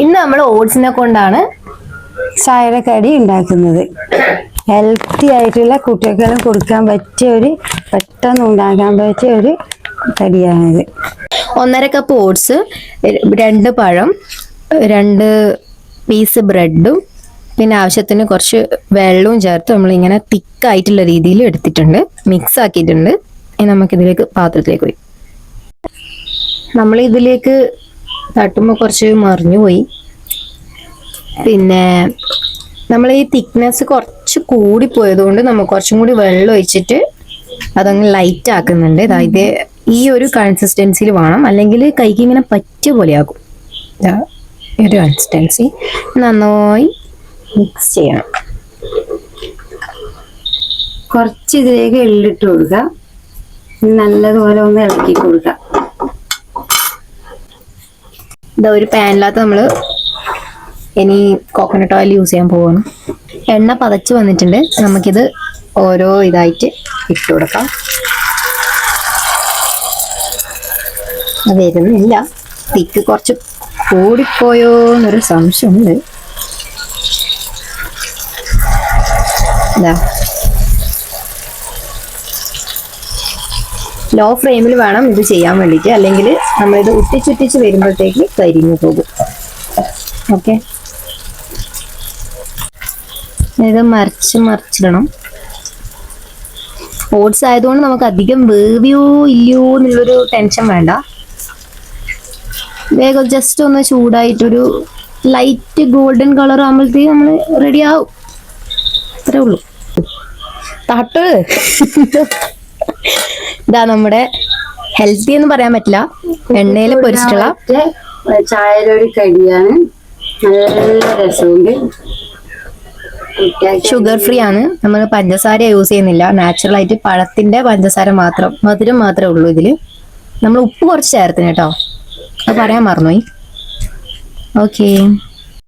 ഇന്ന് നമ്മൾ ഓട്സിനെ കൊണ്ടാണ് ചായയുടെ കടി ഉണ്ടാക്കുന്നത്. ഹെൽത്തി ആയിട്ടുള്ള കുട്ടികൾക്കെല്ലാം കൊടുക്കാൻ പറ്റിയ ഒരു പെട്ടെന്ന് ഉണ്ടാക്കാൻ പറ്റിയ ഒരു കടിയാണിത്. ഒന്നര കപ്പ് ഓട്സ് രണ്ട് പഴം രണ്ട് പീസ് ബ്രെഡും പിന്നെ ആവശ്യത്തിന് കുറച്ച് വെള്ളവും ചേർത്ത് നമ്മളിങ്ങനെ തിക്കായിട്ടുള്ള രീതിയിൽ എടുത്തിട്ടുണ്ട്. മിക്സ് ആക്കിയിട്ടുണ്ട്. നമുക്കിതിലേക്ക് പാത്രത്തിലേക്ക് പോയി. നമ്മൾ ഇതിലേക്ക് തട്ടുമ്പോൾ കുറച്ച് മറിഞ്ഞു പോയി. പിന്നെ നമ്മൾ ഈ തിക്നെസ് കുറച്ച് കൂടി പോയതുകൊണ്ട് നമ്മൾ കുറച്ചും കൂടി വെള്ളം ഒഴിച്ചിട്ട് അതങ്ങ് ലൈറ്റ് ആക്കുന്നുണ്ട്. അതായത് ഈ ഒരു കൺസിസ്റ്റൻസിയിൽ വേണം. അല്ലെങ്കിൽ കൈക്ക് ഇങ്ങനെ പറ്റിയ പോലെയാകും ഒരു കൺസിസ്റ്റൻസി നന്നായി മിക്സ് ചെയ്യണം. കുറച്ച് ഇതിലേക്ക് എള്ളിട്ട് കൊടുക്കുക. നല്ലതുപോലെ ഒന്ന് ഇളക്കി കൊടുക്കുക. ഇതാ ഒരു പാനിനകത്ത് നമ്മൾ ഇനി കോക്കനട്ട് ഓയിൽ യൂസ് ചെയ്യാൻ പോവാണ്. എണ്ണ പതച്ച് വന്നിട്ടുണ്ട്. നമുക്കിത് ഓരോ ഇതായിട്ട് ഇട്ട് കൊടുക്കാം. വരുന്നില്ല. തിക്ക് കുറച്ച് കൂടിപ്പോയോ എന്നൊരു സംശയമുണ്ട്. ലോ ഫ്ലെയിമിൽ വേണം ഇത് ചെയ്യാൻ വേണ്ടിയിട്ട്. അല്ലെങ്കിൽ നമ്മൾ ഇത് ഉറ്റിച്ചുറ്റിച്ച് വരുമ്പോഴത്തേക്ക് കരിഞ്ഞു പോകും. ഓക്കെ. ഇത് മറിച്ച് മറിച്ചിടണം. ഓട്സ് ആയതുകൊണ്ട് നമുക്ക് അധികം വേവിയോ ഇല്ലയോ എന്നുള്ളൊരു ടെൻഷൻ വേണ്ട. വേഗം ജസ്റ്റ് ഒന്ന് ചൂടായിട്ടൊരു ലൈറ്റ് ഗോൾഡൻ കളർ ആകുമ്പോഴത്തേക്ക് നമ്മൾ റെഡി ആവും. അത്രേ ഉള്ളൂ. തട്ട്. ഇതാ നമ്മുടെ ഹെൽത്തി എന്ന് പറയാൻ പറ്റില്ല. എണ്ണയിൽ പൊരിച്ചിട്ടുള്ള ചായയുടെ കടിയാണ്. നല്ല രസമുണ്ട്. ഷുഗർ ഫ്രീ ആണ്. നമ്മൾ പഞ്ചസാര യൂസ് ചെയ്യുന്നില്ല. നാച്ചുറൽ ആയിട്ട് പഴത്തിന്റെ പഞ്ചസാര മാത്രം മധുരം മാത്രമേ ഉള്ളൂ ഇതിൽ. നമ്മൾ ഉപ്പ് കുറച്ച് ചേർത്തിന് കേട്ടോ. അത് പറയാൻ മറന്നുപോയി. ഓക്കേ